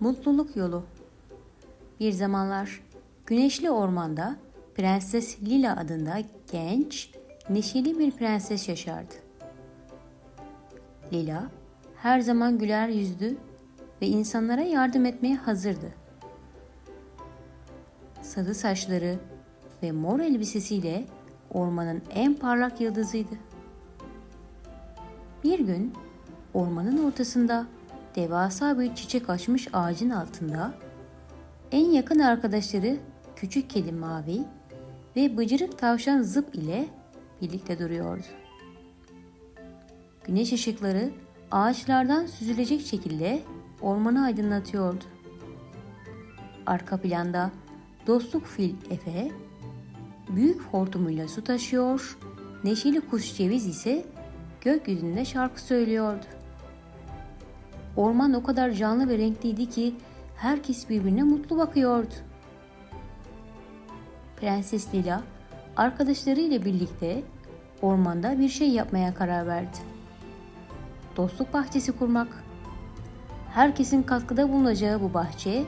Mutluluk Yolu Bir zamanlar güneşli ormanda Prenses Lila adında genç, neşeli bir prenses yaşardı. Lila her zaman güler yüzlü ve insanlara yardım etmeye hazırdı. Sarı saçları ve mor elbisesiyle ormanın en parlak yıldızıydı. Bir gün ormanın ortasında devasa bir çiçek açmış ağacın altında en yakın arkadaşları küçük kedi Mavi ve bıcırık tavşan Zıp ile birlikte duruyordu. Güneş ışıkları ağaçlardan süzülecek şekilde ormanı aydınlatıyordu. Arka planda dostluk fil Efe büyük hortumuyla su taşıyor, neşeli kuş ceviz ise gökyüzünde şarkı söylüyordu. Orman o kadar canlı ve renkliydi ki herkes birbirine mutlu bakıyordu. Prenses Lila arkadaşlarıyla birlikte ormanda bir şey yapmaya karar verdi. Dostluk bahçesi kurmak. Herkesin katkıda bulunacağı bu bahçe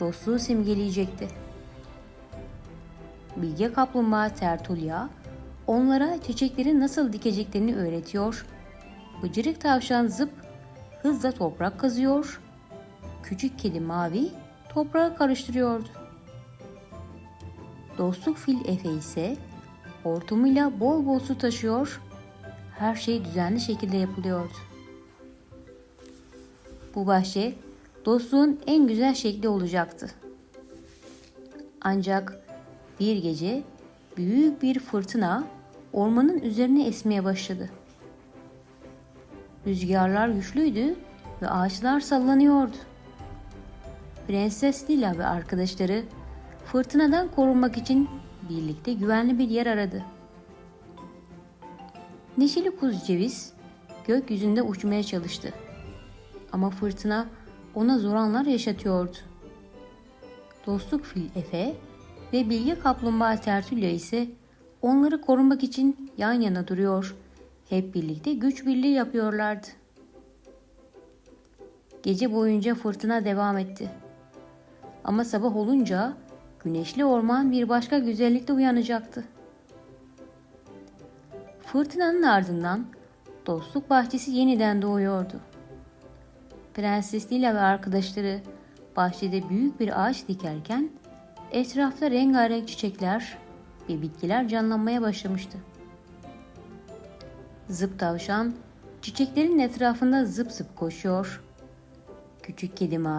dostluğu simgeleyecekti. Bilge kaplumbağa Tertulya onlara çiçekleri nasıl dikeceklerini öğretiyor. Bıcırık tavşan Zıp hızla toprak kazıyor. Küçük kedi Mavi toprağı karıştırıyordu. Dostluk fil Efe ise hortumuyla bol bol su taşıyor. Her şey düzenli şekilde yapılıyordu. Bu bahçe dostluğun en güzel şekli olacaktı. Ancak bir gece büyük bir fırtına ormanın üzerine esmeye başladı. Rüzgarlar güçlüydü ve ağaçlar sallanıyordu. Prenses Lila ve arkadaşları fırtınadan korunmak için birlikte güvenli bir yer aradı. Neşeli kuz ceviz gökyüzünde uçmaya çalıştı. Ama fırtına ona zor anlar yaşatıyordu. Dostluk fil Efe ve bilge kaplumbağa Tertulya ise onları korumak için yan yana duruyor. Hep birlikte güç birliği yapıyorlardı. Gece boyunca fırtına devam etti. Ama sabah olunca güneşli orman bir başka güzellikle uyanacaktı. Fırtınanın ardından dostluk bahçesi yeniden doğuyordu. Prenses Lila ve arkadaşları bahçede büyük bir ağaç dikerken etrafta rengarenk çiçekler ve bitkiler canlanmaya başlamıştı. Zıp tavşan çiçeklerin etrafında zıp zıp koşuyor. Küçük kedi